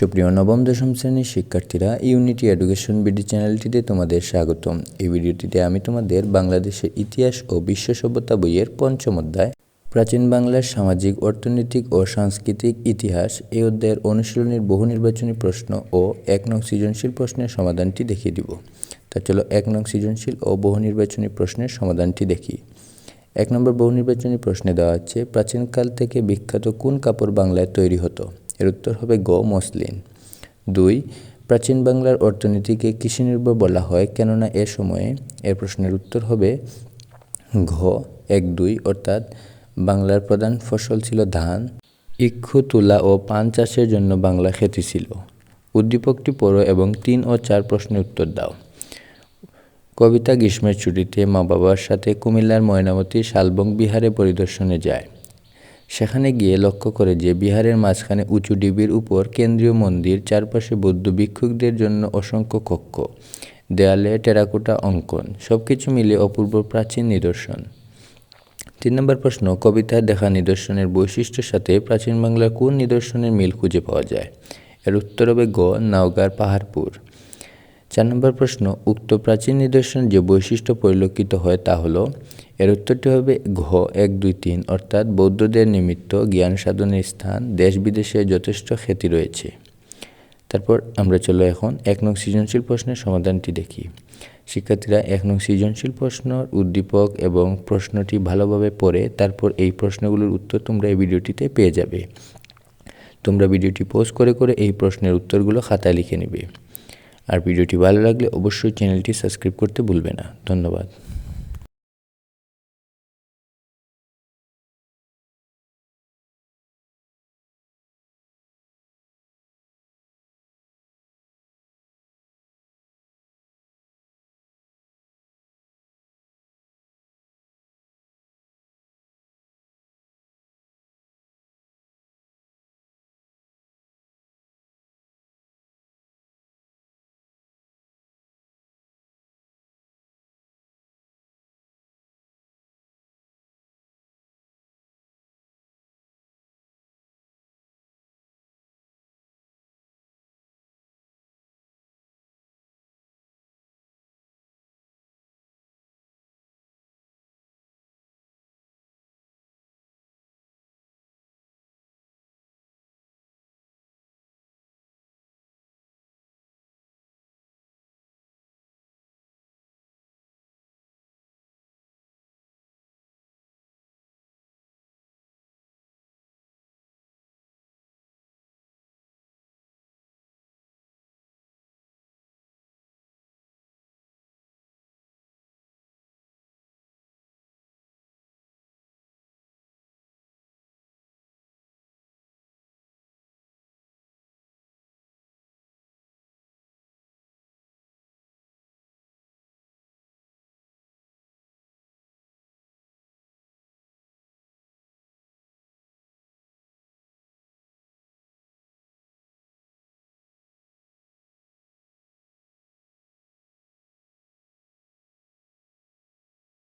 সুপ্রিয় নবম, দশম শ্রেণির শিক্ষার্থীরা ইউনিটি এডুকেশন বিডি চ্যানেলটিতে তোমাদের স্বাগতম। এই ভিডিওটিতে আমি তোমাদের বাংলাদেশের ইতিহাস ও বিশ্ব সভ্যতা বইয়ের পঞ্চম অধ্যায়, প্রাচীন বাংলার সামাজিক, অর্থনৈতিক ও সাংস্কৃতিক ইতিহাস, এই অধ্যায়ের অনুশীলনীর বহু নির্বাচনী প্রশ্ন ও এক নং সৃজনশীল প্রশ্নের সমাধানটি দেখিয়ে দিব। তা চলো এক নং সৃজনশীল ও বহু নির্বাচনী প্রশ্নের সমাধানটি দেখি। এক নম্বর বহু নির্বাচনী প্রশ্নে দেওয়া হচ্ছে প্রাচীনকাল থেকে বিখ্যাত কোন কাপড় বাংলায় তৈরি হতো? এর উত্তর হবে গ মসলিন। দুই, প্রাচীন বাংলার অর্থনীতিকে কৃষি নির্ভর বলা হয় কেননা এ সময়ে এর প্রশ্নের উত্তর হবে ঘ। এক, দুই, অর্থাৎ বাংলার প্রধান ফসল ছিল ধান, ইক্ষু, তুলা ও পান চাষের জন্য বাংলা খ্যাতি ছিল। উদ্দীপকটি পড়ো এবং তিন ও চার প্রশ্নের উত্তর দাও। কবিতা গ্রীষ্মের ছুটিতে মা বাবার সাথে কুমিল্লার ময়নামতি শালবং বিহারে পরিদর্শনে যায়। সেখানে গিয়ে লক্ষ্য করে যে বিহারের মাঝখানে উঁচু ডিবির উপর কেন্দ্রীয় মন্দির, চারপাশে বৌদ্ধ ভিক্ষুকদের জন্য অসংখ্য কক্ষ, দেয়ালে টেরাকোটা অঙ্কন সব কিছু মিলে অপূর্ব প্রাচীন নিদর্শন। তিন নম্বর প্রশ্ন কবিতায় দেখা নিদর্শনের বৈশিষ্ট্যের সাথে প্রাচীন বাংলার কোন নিদর্শনের মিল খুঁজে পাওয়া যায়? এর উত্তর হবে গ, নাওগার পাহাড়পুর। চার নম্বর প্রশ্ন, উক্ত প্রাচীন নিদর্শন যে বৈশিষ্ট্য পরিলক্ষিত হয় তা হলো, এর উত্তরটি হবে ঘ, এক, দুই, তিন, অর্থাৎ বৌদ্ধদের নিমিত্ত জ্ঞান সাধনের স্থান, দেশ বিদেশে যথেষ্ট খ্যাতি রয়েছে। তারপর আমরা চলো এখন এক নং সৃজনশীল প্রশ্নের সমাধানটি দেখি। শিক্ষার্থীরা, এক নং সৃজনশীল প্রশ্নর উদ্দীপক এবং প্রশ্নটি ভালোভাবে পড়ে, তারপর এই প্রশ্নগুলোর উত্তর তোমরা এই ভিডিওটিতে পেয়ে যাবে। তোমরা ভিডিওটি পোস্ট করে করে এই প্রশ্নের উত্তরগুলো খাতায় লিখে নেবে। আর ভিডিওটি ভালো লাগলে অবশ্যই চ্যানেলটি সাবস্ক্রাইব করতে ভুলবে না। ধন্যবাদ।